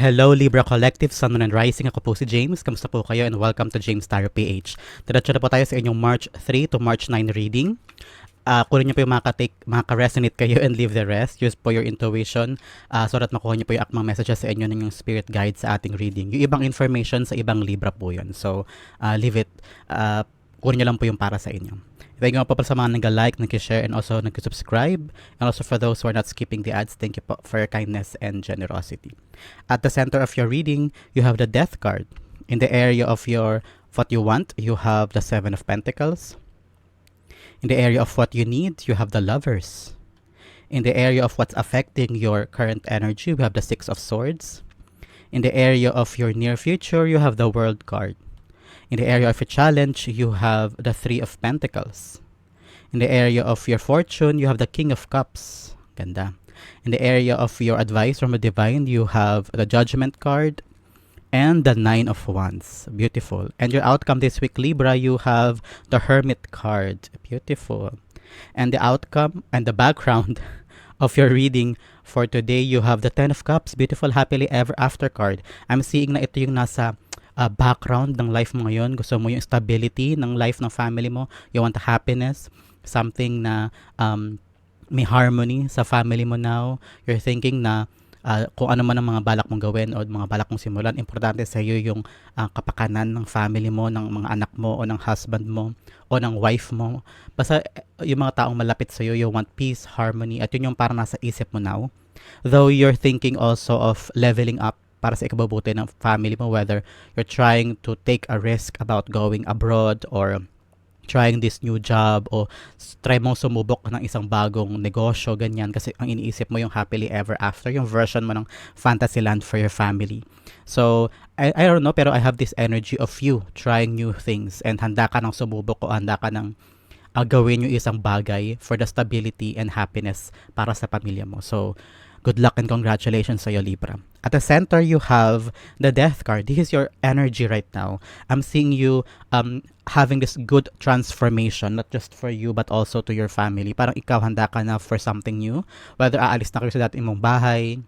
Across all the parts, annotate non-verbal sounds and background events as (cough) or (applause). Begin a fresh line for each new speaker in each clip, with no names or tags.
Hello Libra Collective, Sun, Moon, and Rising. Ako po si James. Kamusta po kayo and welcome to James Tarot PH. Diretso na po tayo sa inyong March 3 to March 9 reading. Uh, kunin niyo po yung makaka-take, makaka-resonate kayo and leave the rest. Use po your intuition uh, so that makuha niyo po yung akmang messages sa inyo ng yung spirit guide sa ating reading. Yung ibang information sa ibang Libra po yun. So, uh, leave it. Uh, kunin niyo lang po yung para sa inyo. Thank you po pa sa mga nag-like, nag-share, and also nag-subscribe. And also for those who are not skipping the ads, thank you po for your kindness and generosity. At the center of your reading, you have the Death card. In the area of your what you want, you have the Seven of Pentacles. In the area of what you need, you have the Lovers. In the area of what's affecting your current energy, we have the Six of Swords. In the area of your near future, you have the World card. In the area of a challenge, you have the Three of Pentacles. In the area of your fortune, you have the King of Cups. Ganda. In the area of your advice from the divine, you have the Judgment card and the Nine of Wands. Beautiful. And your outcome this week, Libra, you have the Hermit card. Beautiful. And the outcome and the background (laughs) of your reading for today, you have the Ten of Cups. Beautiful, happily ever after card. I'm seeing na ito yung nasa uh, background ng life mo ngayon, gusto mo yung stability ng life ng family mo, you want happiness, something na um, may harmony sa family mo now, you're thinking na uh, kung ano man ang mga balak mong gawin o mga balak mong simulan, importante sa iyo yung uh, kapakanan ng family mo, ng mga anak mo o ng husband mo o ng wife mo. Basta yung mga taong malapit sa iyo, you want peace, harmony at yun yung parang nasa isip mo now. Though you're thinking also of leveling up para sa ikabubuti ng family mo whether you're trying to take a risk about going abroad or trying this new job o try mong sumubok ng isang bagong negosyo, ganyan. Kasi ang iniisip mo yung happily ever after, yung version mo ng fantasy land for your family. So, I, I don't know, pero I have this energy of you trying new things and handa ka ng sumubok o handa ka ng uh, gawin yung isang bagay for the stability and happiness para sa pamilya mo. So, Good luck and congratulations sa iyo, Libra. At the center, you have the Death card. This is your energy right now. I'm seeing you um, having this good transformation, not just for you, but also to your family. Parang ikaw handa ka na for something new. Whether aalis na kayo sa dati mong bahay,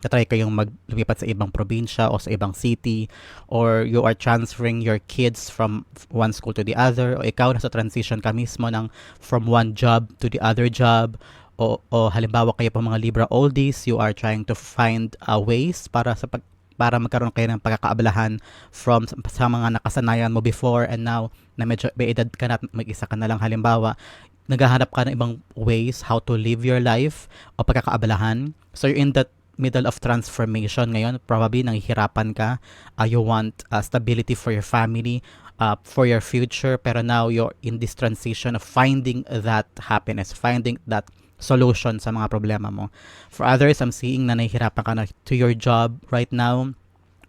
tatry kayong maglumipat sa ibang probinsya o sa ibang city or you are transferring your kids from one school to the other o ikaw nasa transition ka mismo ng from one job to the other job o, o halimbawa kayo pa mga Libra oldies, you are trying to find uh, ways para sa pag para magkaroon kayo ng pagkakaabalahan from sa mga nakasanayan mo before and now na medyo may edad ka na mag-isa ka na lang. Halimbawa naghahanap ka ng ibang ways how to live your life o pagkakaabalahan. So you're in that middle of transformation ngayon. Probably nanghihirapan ka. Uh, you want uh, stability for your family uh, for your future. Pero now you're in this transition of finding that happiness finding that solution sa mga problema mo. For others, I'm seeing na nahihirapan ka na to your job right now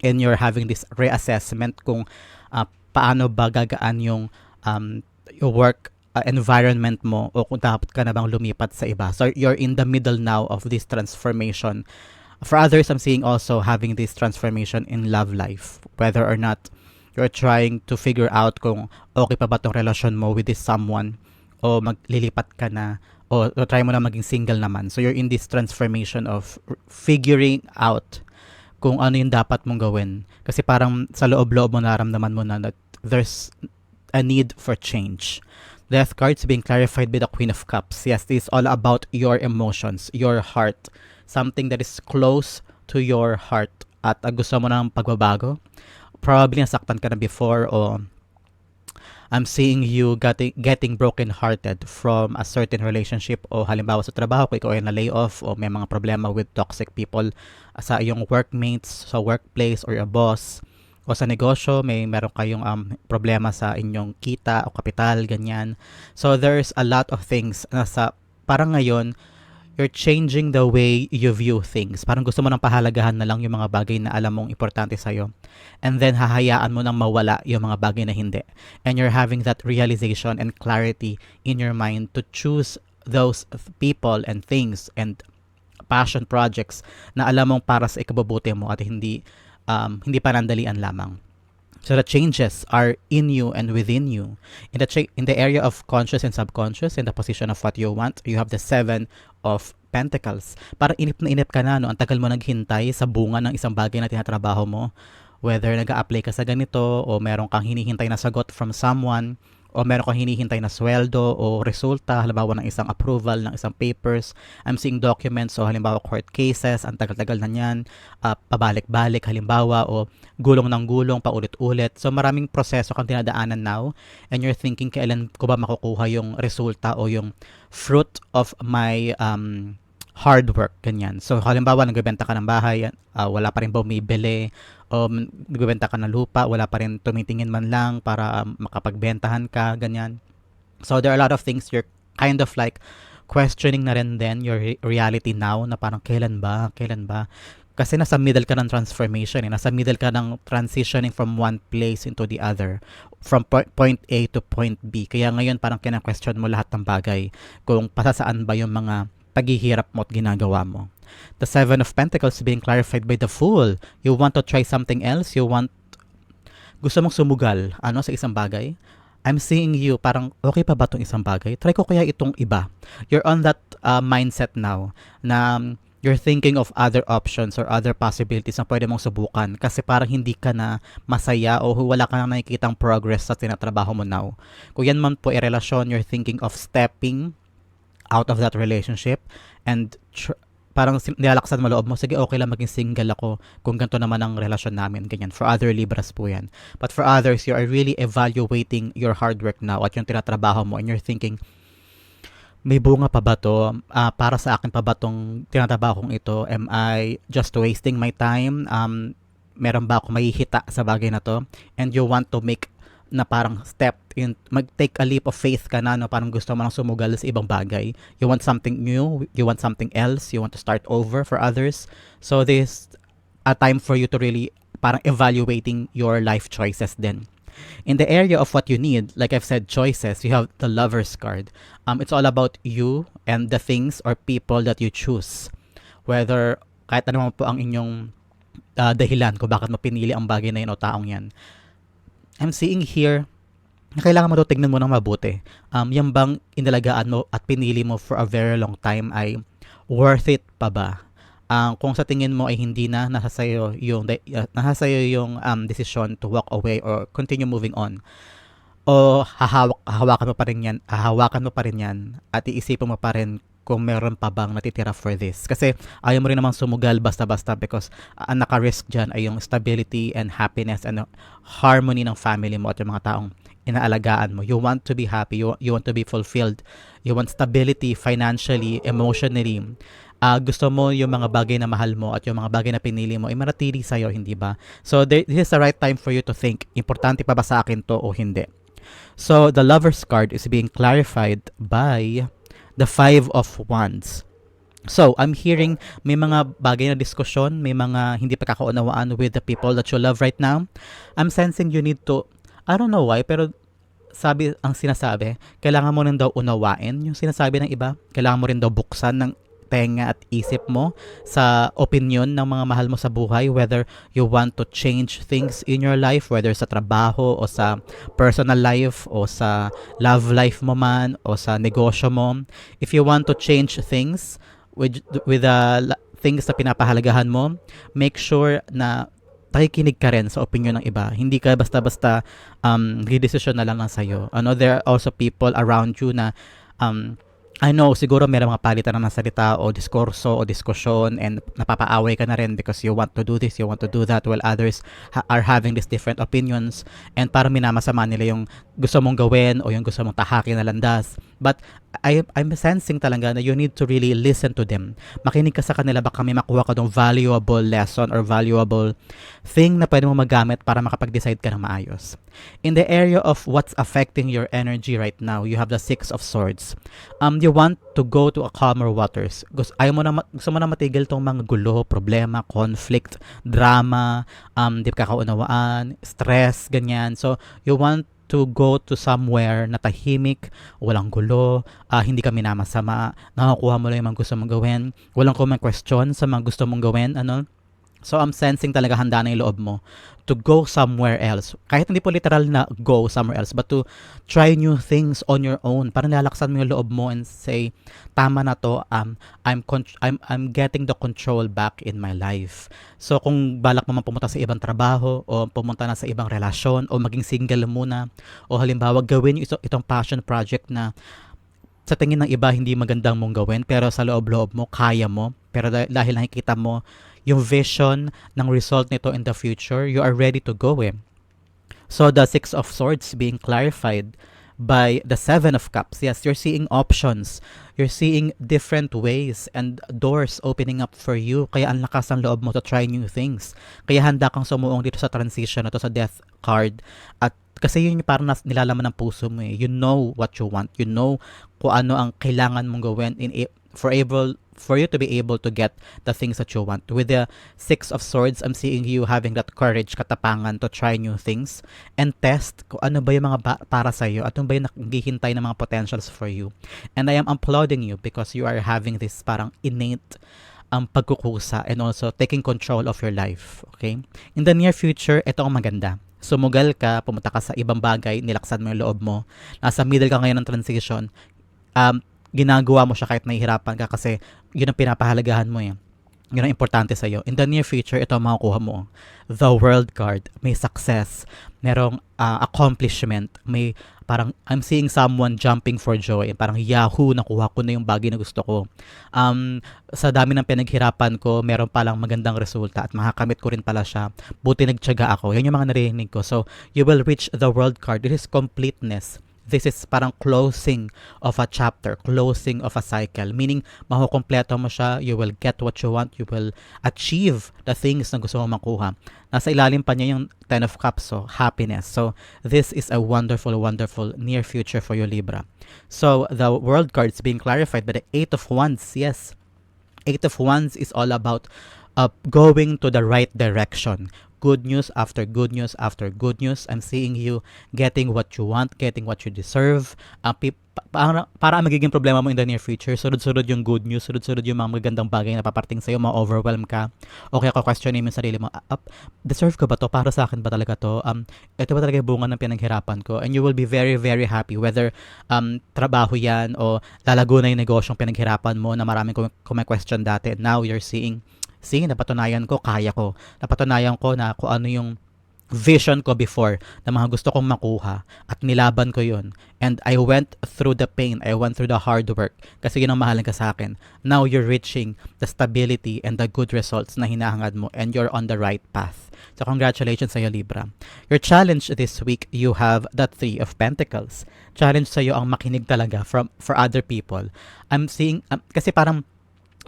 and you're having this reassessment kung uh, paano ba gagaan yung um, yung work uh, environment mo o kung dapat ka na bang lumipat sa iba. So you're in the middle now of this transformation. For others, I'm seeing also having this transformation in love life. Whether or not you're trying to figure out kung okay pa ba tong relasyon mo with this someone o maglilipat ka na o, o try mo na maging single naman. So you're in this transformation of figuring out kung ano yung dapat mong gawin. Kasi parang sa loob-loob mo naramdaman mo na that there's a need for change. Death cards being clarified by the Queen of Cups. Yes, this is all about your emotions, your heart. Something that is close to your heart at uh, gusto mo ng pagbabago. Probably nasaktan ka na before o I'm seeing you getting, getting broken hearted from a certain relationship o halimbawa sa trabaho kung ikaw ay na lay off o may mga problema with toxic people sa iyong workmates, sa workplace or a boss o sa negosyo may meron kayong um, problema sa inyong kita o kapital ganyan. So there's a lot of things na sa parang ngayon you're changing the way you view things. Parang gusto mo nang pahalagahan na lang yung mga bagay na alam mong importante sa'yo. And then hahayaan mo nang mawala yung mga bagay na hindi. And you're having that realization and clarity in your mind to choose those people and things and passion projects na alam mong para sa ikabubuti mo at hindi um, hindi panandalian lamang. So the changes are in you and within you. In the in the area of conscious and subconscious, in the position of what you want, you have the seven of pentacles. Para inip na inip ka na, no? ang tagal mo naghintay sa bunga ng isang bagay na tinatrabaho mo. Whether nag apply ka sa ganito o meron kang hinihintay na sagot from someone o meron kang hinihintay na sweldo o resulta, halimbawa ng isang approval ng isang papers. I'm seeing documents, so halimbawa court cases, ang tagal-tagal na yan, uh, pabalik-balik halimbawa o gulong ng gulong paulit-ulit. So maraming proseso kang dinadaanan now and you're thinking kailan ko ba makukuha yung resulta o yung fruit of my um, hard work, ganyan. So, halimbawa, nagbebenta ka ng bahay, uh, wala pa rin bumibili, o nagbebenta ka ng lupa, wala pa rin tumitingin man lang para um, makapagbentahan ka, ganyan. So, there are a lot of things you're kind of like questioning na rin then your re- reality now na parang kailan ba, kailan ba? Kasi nasa middle ka ng transformation, eh. nasa middle ka ng transitioning from one place into the other, from po- point A to point B. Kaya ngayon parang kina-question mo lahat ng bagay kung pasasaan ba yung mga paghihirap mo at ginagawa mo. The Seven of Pentacles being clarified by the Fool. You want to try something else? You want... Gusto mong sumugal ano, sa isang bagay? I'm seeing you, parang okay pa ba itong isang bagay? Try ko kaya itong iba. You're on that uh, mindset now na um, you're thinking of other options or other possibilities na pwede mong subukan kasi parang hindi ka na masaya o wala ka na nakikitang progress sa tinatrabaho mo now. Kung yan man po ay relasyon, you're thinking of stepping out of that relationship and tr- parang nilalaksan mo loob mo, sige okay lang maging single ako kung ganito naman ang relasyon namin, ganyan. For other Libras po yan. But for others, you are really evaluating your hard work now at yung tinatrabaho mo and you're thinking, may bunga pa ba to? Uh, para sa akin pa ba tong tinatrabaho kong ito? Am I just wasting my time? Um, meron ba ako mahihita sa bagay na to? And you want to make na parang step in mag-take a leap of faith ka na no parang gusto mo lang sumugal sa ibang bagay. You want something new you want something else you want to start over for others. So this a time for you to really parang evaluating your life choices then in the area of what you need like i've said choices you have the lovers card. Um it's all about you and the things or people that you choose. Whether kahit ano po ang inyong uh, dahilan kung bakit mo pinili ang bagay na yun o taong yan I'm seeing here na kailangan mo to tingnan mo ng mabuti. Um, yan bang inalagaan mo at pinili mo for a very long time ay worth it pa ba? Um, kung sa tingin mo ay hindi na nasa sayo yung uh, nasa sayo yung um, decision to walk away or continue moving on o hahawak hahawakan mo pa rin yan hahawakan mo pa rin yan at iisipin mo pa rin kung meron pa bang natitira for this. Kasi ayaw mo rin namang sumugal basta-basta because uh, naka-risk dyan ay yung stability and happiness and harmony ng family mo at yung mga taong inaalagaan mo. You want to be happy. You, you want to be fulfilled. You want stability financially, emotionally. Uh, gusto mo yung mga bagay na mahal mo at yung mga bagay na pinili mo ay manatili sa'yo, hindi ba? So, there, this is the right time for you to think, importante pa ba sa akin to o hindi? So, the lover's card is being clarified by the Five of Wands. So, I'm hearing may mga bagay na diskusyon, may mga hindi pagkakaunawaan with the people that you love right now. I'm sensing you need to, I don't know why, pero sabi ang sinasabi, kailangan mo rin daw unawain yung sinasabi ng iba. Kailangan mo rin daw buksan ng tenga at isip mo sa opinion ng mga mahal mo sa buhay whether you want to change things in your life whether sa trabaho o sa personal life o sa love life mo man o sa negosyo mo if you want to change things with with the uh, things na pinapahalagahan mo make sure na pakikinig ka rin sa opinion ng iba. Hindi ka basta-basta um, decision na lang lang sa'yo. Ano, there are also people around you na um, I know, siguro may mga palitan na ng salita o diskurso o diskusyon and napapaaway ka na rin because you want to do this, you want to do that while others ha- are having these different opinions. And parang minamasama nila yung gusto mong gawin o yung gusto mong tahakin na landas. But I, I'm sensing talaga na you need to really listen to them. Makinig ka sa kanila baka may makuha ka dong valuable lesson or valuable thing na pwede mo magamit para makapag-decide ka ng maayos. In the area of what's affecting your energy right now, you have the Six of Swords. Um, you want to go to a calmer waters. Gusto, ayaw mo na, gusto mo na matigil tong mga gulo, problema, conflict, drama, um, di kakaunawaan, stress, ganyan. So, you want to go to somewhere na tahimik, walang gulo, uh, hindi ka minamasama, nakakuha mo lang yung mga gusto mong gawin, walang comment question sa mga gusto mong gawin, ano, So I'm sensing talaga handa na yung loob mo to go somewhere else. Kahit hindi po literal na go somewhere else, but to try new things on your own. Parang lalaksan mo yung loob mo and say, tama na to, um, I'm, I'm, I'm getting the control back in my life. So kung balak mo man pumunta sa ibang trabaho o pumunta na sa ibang relasyon o maging single muna o halimbawa gawin yung ito- itong passion project na sa tingin ng iba hindi magandang mong gawin pero sa loob-loob mo kaya mo pero dah- dahil nakikita mo yung vision ng result nito in the future you are ready to go eh. So the Six of Swords being clarified by the Seven of Cups. Yes, you're seeing options. You're seeing different ways and doors opening up for you. Kaya ang lakas ng loob mo to try new things. Kaya handa kang sumuong dito sa transition na to sa death card. At kasi yun yung parang nilalaman ng puso mo eh. You know what you want. You know kung ano ang kailangan mong gawin in a- for able for you to be able to get the things that you want. With the Six of Swords, I'm seeing you having that courage, katapangan to try new things and test kung ano ba yung mga ba- para sa iyo at ano ba yung naghihintay ng mga potentials for you. And I am applauding you because you are having this parang innate ang pagkukusa and also taking control of your life. Okay? In the near future, ito ang maganda. Sumugal ka, pumunta ka sa ibang bagay, nilaksan mo yung loob mo. Nasa middle ka ngayon ng transition. Um, ginagawa mo siya kahit nahihirapan ka kasi yun ang pinapahalagahan mo eh. Yun ang importante sa'yo. In the near future, ito ang makukuha mo. The World card, may success, merong ah, accomplishment, may parang I'm seeing someone jumping for joy. Parang yahoo, nakuha ko na yung bagay na gusto ko. Um, sa dami ng pinaghirapan ko, meron palang magandang resulta at makakamit ko rin pala siya. Buti nagtyaga ako. Yan yung mga narinig ko. So, you will reach the world card. This is completeness. This is parang closing of a chapter, closing of a cycle. Meaning, makukompleto mo siya, you will get what you want, you will achieve the things na gusto mo makuha. Nasa ilalim pa niya yung Ten of Cups, so happiness. So, this is a wonderful, wonderful near future for you, Libra. So, the world card is being clarified by the Eight of Wands. Yes, Eight of Wands is all about uh, going to the right direction. Good news after good news after good news. I'm seeing you getting what you want, getting what you deserve. Uh, pi- pa- para, para ang magiging problema mo in the near future, sunod-sunod yung good news, sunod-sunod yung mga magandang bagay na paparting sa'yo, ma-overwhelm ka. Okay, ako question mo yung sarili mo, up, deserve ko ba to? Para sa akin ba talaga to? Um, ito ba talaga yung bunga ng pinaghirapan ko? And you will be very, very happy whether um, trabaho yan o lalago na yung negosyong pinaghirapan mo na maraming kum- question dati. Now you're seeing, see, napatunayan ko, kaya ko. Napatunayan ko na kung ano yung vision ko before na mga gusto kong makuha at nilaban ko yun. And I went through the pain, I went through the hard work kasi yun ang mahalan ka sa akin. Now you're reaching the stability and the good results na hinahangad mo and you're on the right path. So congratulations sa iyo Libra. Your challenge this week, you have the Three of Pentacles. Challenge sa iyo ang makinig talaga from for other people. I'm seeing um, kasi parang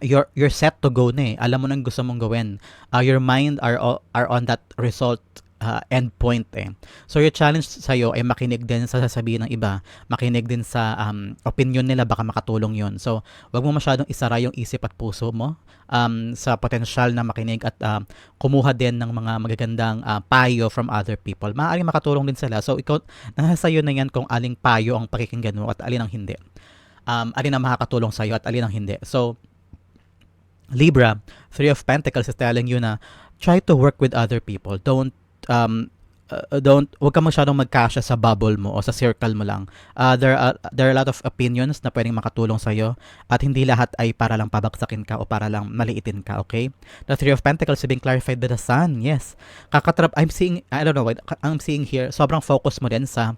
you're you're set to go na eh. Alam mo nang gusto mong gawin. Uh, your mind are are on that result uh, end point eh. So your challenge sa iyo ay makinig din sa sasabihin ng iba, makinig din sa um, opinion nila baka makatulong 'yon. So wag mo masyadong isara yung isip at puso mo um, sa potensyal na makinig at um, kumuha din ng mga magagandang uh, payo from other people. Maaaring makatulong din sila. So ikaw nasa iyo na yan kung aling payo ang pakikinggan mo at alin ang hindi. Um, alin ang makakatulong sa iyo at alin ang hindi. So Libra, Three of Pentacles is telling you na try to work with other people. Don't um uh, don't wag ka masyadong magkasya sa bubble mo o sa circle mo lang. Uh, there are there are a lot of opinions na pwedeng makatulong sa iyo at hindi lahat ay para lang pabagsakin ka o para lang maliitin ka, okay? The Three of Pentacles being clarified by the Sun. Yes. Kakatrap I'm seeing I don't know, I'm seeing here sobrang focus mo din sa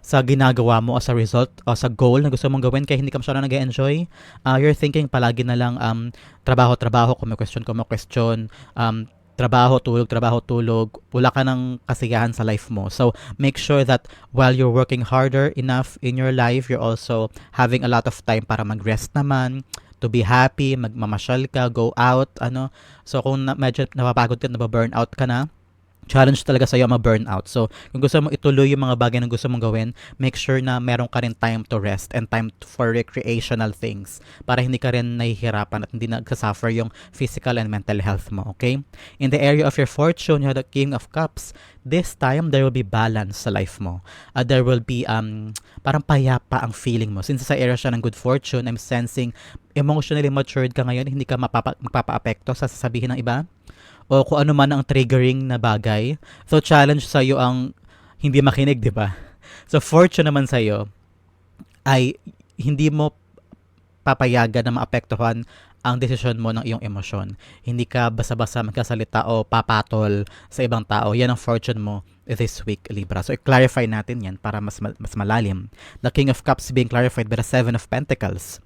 sa ginagawa mo o sa result o sa goal na gusto mong gawin kaya hindi ka masyadong nag-enjoy. Uh, you're thinking palagi na lang um, trabaho, trabaho, kung may question, kung may question, um, trabaho, tulog, trabaho, tulog, wala ka ng kasiyahan sa life mo. So, make sure that while you're working harder enough in your life, you're also having a lot of time para mag-rest naman, to be happy, magmamasyal ka, go out, ano. So, kung na, medyo napapagod ka, nababurnout ka na, challenge talaga sa'yo ma-burnout. So, kung gusto mo ituloy yung mga bagay na gusto mong gawin, make sure na meron ka rin time to rest and time for recreational things para hindi ka rin nahihirapan at hindi nagsasuffer yung physical and mental health mo, okay? In the area of your fortune, you have the King of Cups. This time, there will be balance sa life mo. Uh, there will be, um, parang payapa ang feeling mo. Since sa area siya ng good fortune, I'm sensing emotionally matured ka ngayon, hindi ka mapapa- magpapa-apekto sa sasabihin ng iba o kung ano man ang triggering na bagay. So challenge sa iyo ang hindi makinig, 'di ba? (laughs) So fortune naman sa iyo ay hindi mo papayagan na maapektuhan ang desisyon mo ng iyong emosyon. Hindi ka basa-basa magkasalita o papatol sa ibang tao. Yan ang fortune mo this week, Libra. So, i-clarify natin yan para mas, mas malalim. The King of Cups being clarified by the Seven of Pentacles.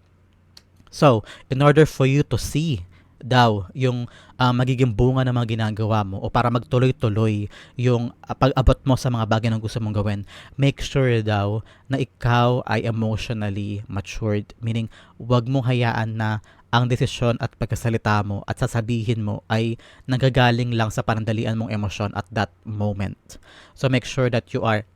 So, in order for you to see daw yung uh, magiging bunga ng mga ginagawa mo o para magtuloy-tuloy yung uh, pag-abot mo sa mga bagay na gusto mong gawin, make sure daw na ikaw ay emotionally matured. Meaning, wag mong hayaan na ang desisyon at pagkasalita mo at sasabihin mo ay nagagaling lang sa panandalian mong emosyon at that moment. So make sure that you are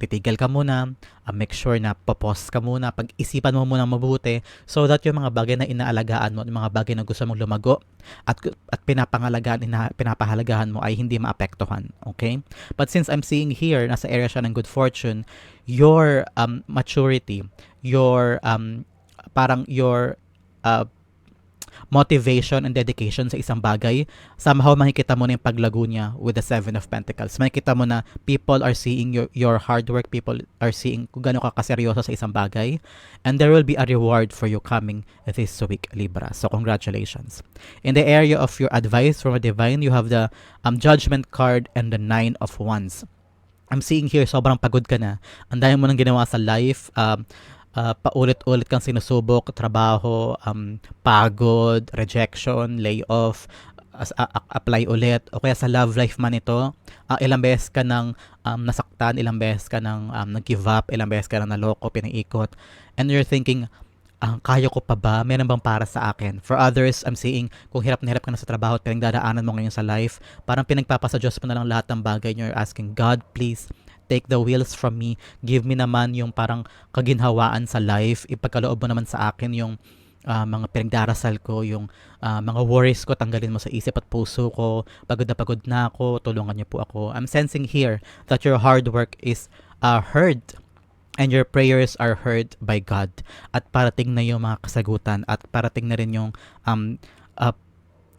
titigil ka muna, uh, make sure na popos ka muna, pag-isipan mo muna mabuti so that yung mga bagay na inaalagaan mo, yung mga bagay na gusto mong lumago at, at pinapangalagaan, ina, pinapahalagahan mo ay hindi maapektuhan. Okay? But since I'm seeing here, nasa area siya ng good fortune, your um, maturity, your um, parang your uh, motivation and dedication sa isang bagay, somehow makikita mo na yung paglago niya with the Seven of Pentacles. Makikita mo na people are seeing your, your hard work, people are seeing kung gano'n ka kaseryoso sa isang bagay, and there will be a reward for you coming this week, Libra. So, congratulations. In the area of your advice from a divine, you have the um, Judgment card and the Nine of Wands. I'm seeing here, sobrang pagod ka na. Ang dami mo nang ginawa sa life. Um, uh, paulit-ulit kang sinusubok, trabaho, um, pagod, rejection, layoff, as, uh, apply ulit o kaya sa love life man ito uh, ilang beses ka nang um, nasaktan ilang beses ka nang um, nag-give up ilang beses ka nang naloko pinaikot and you're thinking ang uh, kaya ko pa ba? Meron bang para sa akin? For others, I'm seeing kung hirap na hirap ka na sa trabaho at pinagdadaanan mo ngayon sa life, parang pinagpapasa Diyos mo na lang lahat ng bagay and you're asking, God, please, take the wheels from me. Give me naman yung parang kaginhawaan sa life. Ipagkaloob mo naman sa akin yung uh, mga pinagdarasal ko, yung uh, mga worries ko, tanggalin mo sa isip at puso ko. Pagod na pagod na ako, tulungan niyo po ako. I'm sensing here that your hard work is uh, heard and your prayers are heard by God. At parating na yung mga kasagutan at parating na rin yung um, uh,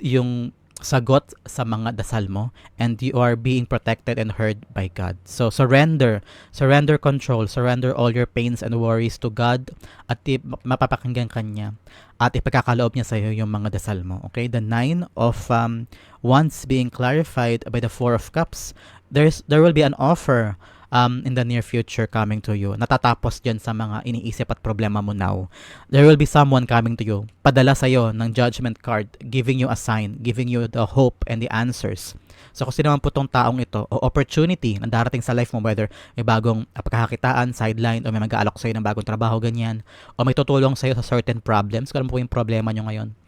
yung sagot sa mga dasal mo and you are being protected and heard by God. So surrender, surrender control, surrender all your pains and worries to God at mapapakinggan kanya at ipagkakaloob niya sa iyo yung mga dasal mo. Okay? The nine of um, wands being clarified by the four of cups. There's there will be an offer um, in the near future coming to you. Natatapos dyan sa mga iniisip at problema mo now. There will be someone coming to you, padala sa'yo ng judgment card, giving you a sign, giving you the hope and the answers. So kung sino man po tong taong ito o opportunity na darating sa life mo whether may bagong pagkakakitaan, sideline o may mag-aalok sa'yo ng bagong trabaho, ganyan o may tutulong sa'yo sa certain problems, kung ano po yung problema nyo ngayon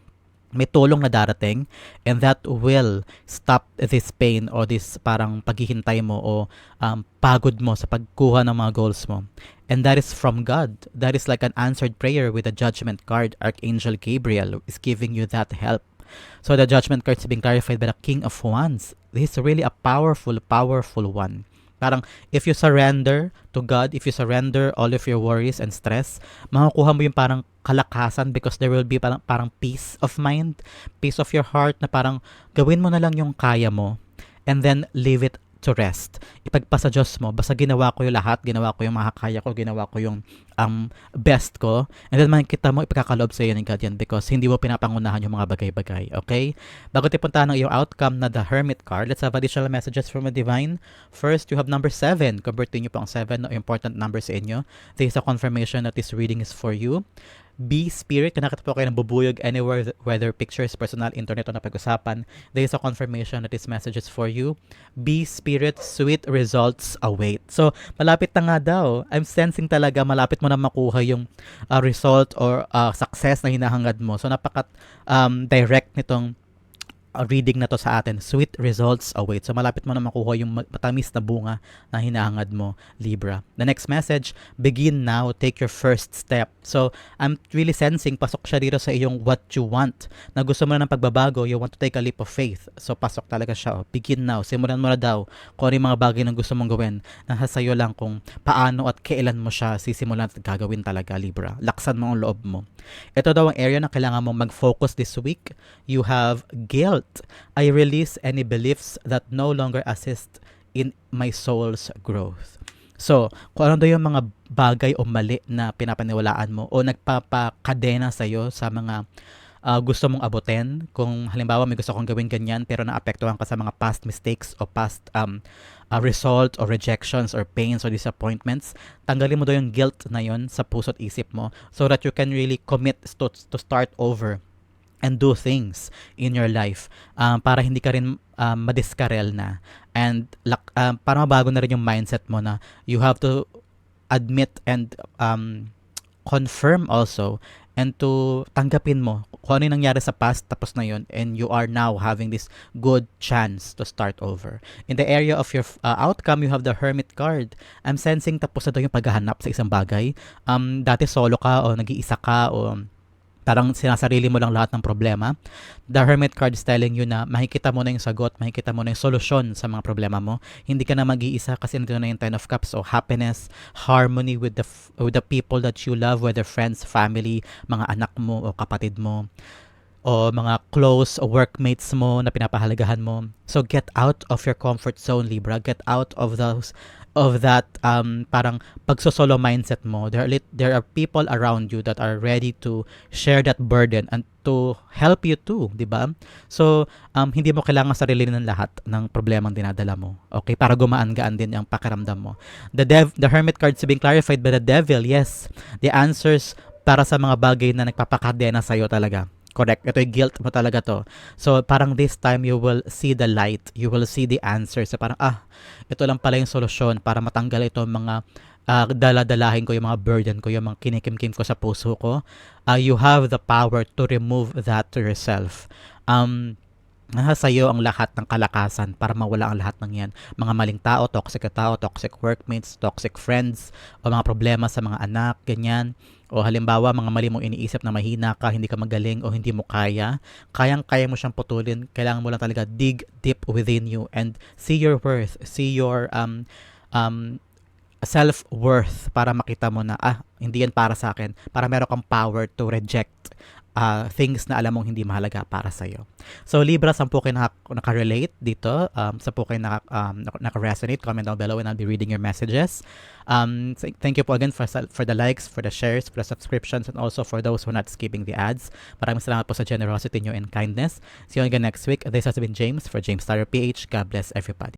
may tulong na darating and that will stop this pain or this parang paghihintay mo o um, pagod mo sa pagkuha ng mga goals mo. And that is from God. That is like an answered prayer with a judgment card. Archangel Gabriel is giving you that help. So the judgment card is being clarified by the King of Wands. This is really a powerful, powerful one. Parang if you surrender to God, if you surrender all of your worries and stress, makukuha mo yung parang kalakasan because there will be parang, parang peace of mind, peace of your heart na parang gawin mo na lang yung kaya mo and then leave it to rest. Ipagpasa Diyos mo, basta ginawa ko yung lahat, ginawa ko yung makakaya ko, ginawa ko yung um, best ko, and then makikita mo, ipagkakaloob sa iyo ng God yan because hindi mo pinapangunahan yung mga bagay-bagay, okay? Bago tayo punta ng iyong outcome na the Hermit card, let's have additional messages from the Divine. First, you have number 7. Convertin nyo po ang 7 na important number sa inyo. This is a confirmation that this reading is for you. Be Spirit, kung nakita po kayo ng bubuyog anywhere, whether pictures, personal, internet, o napag-usapan, there is a confirmation that this message is for you. Be Spirit, sweet results await. So, malapit na nga daw. I'm sensing talaga, malapit mo na makuha yung uh, result or uh, success na hinahangad mo. So, napakat um, direct nitong reading na to sa atin, sweet results await. So malapit mo na makuha yung matamis na bunga na hinahangad mo, Libra. The next message, begin now, take your first step. So I'm really sensing, pasok siya dito sa iyong what you want. Na gusto mo na ng pagbabago, you want to take a leap of faith. So pasok talaga siya. Oh. Begin now, simulan mo na daw kung ano yung mga bagay na gusto mong gawin. Nasa sayo lang kung paano at kailan mo siya sisimulan at gagawin talaga, Libra. Laksan mo ang loob mo. Ito daw ang area na kailangan mong mag-focus this week. You have guilt guilt. I release any beliefs that no longer assist in my soul's growth. So, kung ano yung mga bagay o mali na pinapaniwalaan mo o nagpapakadena sa'yo sa mga ah, gusto mong abutin. Kung halimbawa may gusto kong gawin ganyan pero naapektuhan ka sa mga past mistakes o past um, uh, results or rejections or pains or disappointments, tanggalin mo daw yung guilt na yon sa puso't isip mo so that you can really commit to, to start over and do things in your life um, para hindi ka rin um, madiskarel na and um, para mabago na rin yung mindset mo na you have to admit and um, confirm also and to tanggapin mo kung ano yung nangyari sa past tapos na yun and you are now having this good chance to start over. In the area of your uh, outcome, you have the hermit card. I'm sensing tapos na daw yung paghahanap sa isang bagay. Um, dati solo ka o nag-iisa ka o parang sinasarili mo lang lahat ng problema. The Hermit card is telling you na makikita mo na yung sagot, makikita mo na yung solusyon sa mga problema mo. Hindi ka na mag-iisa kasi nandito na yung Ten of Cups. So happiness, harmony with the, with the people that you love, whether friends, family, mga anak mo o kapatid mo o mga close workmates mo na pinapahalagahan mo. So get out of your comfort zone, Libra. Get out of those of that um parang pagsosolo mindset mo. There are lit- there are people around you that are ready to share that burden and to help you too, 'di ba? So um hindi mo kailangan sarili ng lahat ng problemang dinadala mo. Okay, para gumaan-gaan din ang pakiramdam mo. The dev the hermit cards being clarified by the devil. Yes, the answers para sa mga bagay na nagpapakadena sa iyo talaga. Correct. Ito yung guilt mo talaga to. So, parang this time you will see the light. You will see the answer. So, parang, ah, ito lang pala yung solusyon para matanggal ito mga uh, daladalahin ko, yung mga burden ko, yung mga kinikimkim ko sa puso ko. Uh, you have the power to remove that to yourself. Um, nasa iyo ang lahat ng kalakasan para mawala ang lahat ng yan. Mga maling tao, toxic tao, toxic workmates, toxic friends, o mga problema sa mga anak, ganyan. O halimbawa, mga mali mong iniisip na mahina ka, hindi ka magaling o hindi mo kaya, kayang-kaya mo siyang putulin. Kailangan mo lang talaga dig deep within you and see your worth, see your um, um, self-worth para makita mo na, ah, hindi yan para sa akin. Para meron kang power to reject uh, things na alam mong hindi mahalaga para sa iyo. So Libra, saan po kayo naka, naka-relate dito? Um, saan po kayo naka, um, naka-resonate? Comment down below and I'll be reading your messages. Um, so thank you po again for, for the likes, for the shares, for the subscriptions, and also for those who are not skipping the ads. Maraming salamat po sa generosity niyo and kindness. See you again next week. This has been James for James Star PH. God bless everybody.